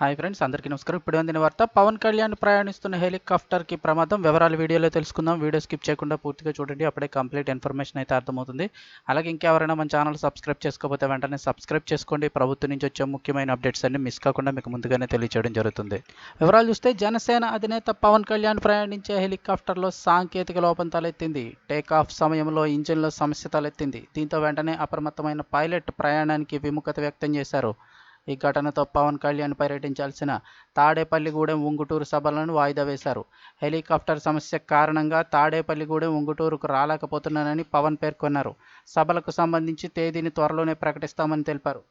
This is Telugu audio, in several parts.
హాయ్ ఫ్రెండ్స్ అందరికీ నమస్కారం. ఇప్పుడు అందిన వార్త పవన్ కళ్యాణ్ ప్రయాణిస్తున్న హెలికాప్టర్కి ప్రమాదం. వివరాలు వీడియోలో తెలుసుకుందాం. వీడియో స్కిప్ చేయకుండా పూర్తిగా చూడండి. అప్పుడే కంప్లీట్ ఇన్ఫర్మేషన్ అయితే అర్థమవుతుంది. అలాగే ఇంకెవరైనా మన ఛానల్ సబ్స్క్రైబ్ చేసుకోకపోతే వెంటనే సబ్స్క్రైబ్ చేసుకోండి. ప్రభుత్వం నుంచి వచ్చే ముఖ్యమైన అప్డేట్స్ అన్ని మిస్ కాకుండా మీకు ముందుగానే తెలియచేయడం జరుగుతుంది. వివరాలు చూస్తే జనసేన అధినేత పవన్ కళ్యాణ్ ప్రయాణించే హెలికాప్టర్లో సాంకేతిక లోపం తలెత్తింది. టేకాఫ్ సమయంలో ఇంజిన్లో సమస్య తలెత్తింది. దీంతో వెంటనే అప్రమత్తమైన పైలట్ ప్రయాణానికి విముఖత వ్యక్తం చేశారు. ఈ ఘటనతో పవన్ కళ్యాణ్ పర్యటించాల్సిన తాడేపల్లిగూడెం ఉంగుటూరు సభలను వాయిదా వేశారు. హెలికాప్టర్ సమస్య కారణంగా తాడేపల్లిగూడెం ఉంగుటూరుకు రాలేకపోతున్నానని పవన్ పేర్కొన్నారు. సభలకు సంబంధించి తేదీని త్వరలోనే ప్రకటిస్తామని తెలిపారు.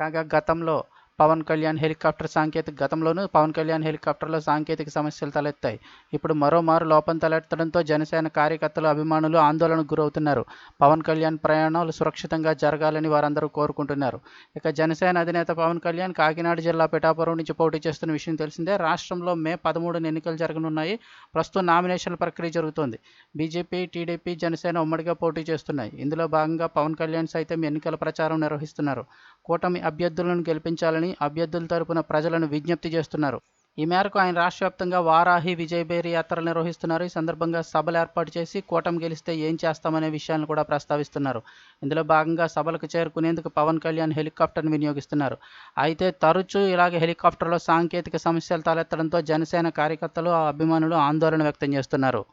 కాగా గతంలో పవన్ కళ్యాణ్ హెలికాప్టర్ సాంకేతిక గతంలోనూ పవన్ కళ్యాణ్ హెలికాప్టర్లో సాంకేతిక సమస్యలు తలెత్తాయి. ఇప్పుడు మరోమారు లోపం తలెత్తడంతో జనసేన కార్యకర్తలు అభిమానులు ఆందోళనకు గురవుతున్నారు. పవన్ కళ్యాణ్ ప్రయాణాలు సురక్షితంగా జరగాలని వారందరూ కోరుకుంటున్నారు. ఇక జనసేన అధినేత పవన్ కళ్యాణ్ కాకినాడ జిల్లా పిఠాపురం నుంచి పోటీ చేస్తున్న విషయం తెలిసిందే. రాష్ట్రంలో మే పదమూడున ఎన్నికలు జరగనున్నాయి. ప్రస్తుతం నామినేషన్ల ప్రక్రియ జరుగుతోంది. బీజేపీ టీడీపీ జనసేన ఉమ్మడిగా పోటీ చేస్తున్నాయి. ఇందులో భాగంగా పవన్ కళ్యాణ్ సైతం ఎన్నికల ప్రచారం నిర్వహిస్తున్నారు. కూటమి అభ్యర్థులను గెలిపించాలని అభ్యర్థుల తరపున ప్రజలను విజ్ఞప్తి చేస్తున్నారు. ఈ మేరకు ఆయన రాష్ట్ర వ్యాప్తంగా వారాహి విజయబేరి యాత్రలు నిర్వహిస్తున్నారు. ఈ సందర్భంగా సభలు ఏర్పాటు చేసి కూటమి గెలిస్తే ఏం చేస్తామనే విషయాలను కూడా ప్రస్తావిస్తున్నారు. ఇందులో భాగంగా సభలకు చేరుకునేందుకు పవన్ కళ్యాణ్ హెలికాప్టర్ను వినియోగిస్తున్నారు. అయితే తరచూ ఇలాగే హెలికాప్టర్లో సాంకేతిక సమస్యలు తలెత్తడంతో జనసేన కార్యకర్తలు అభిమానులు ఆందోళన వ్యక్తం చేస్తున్నారు.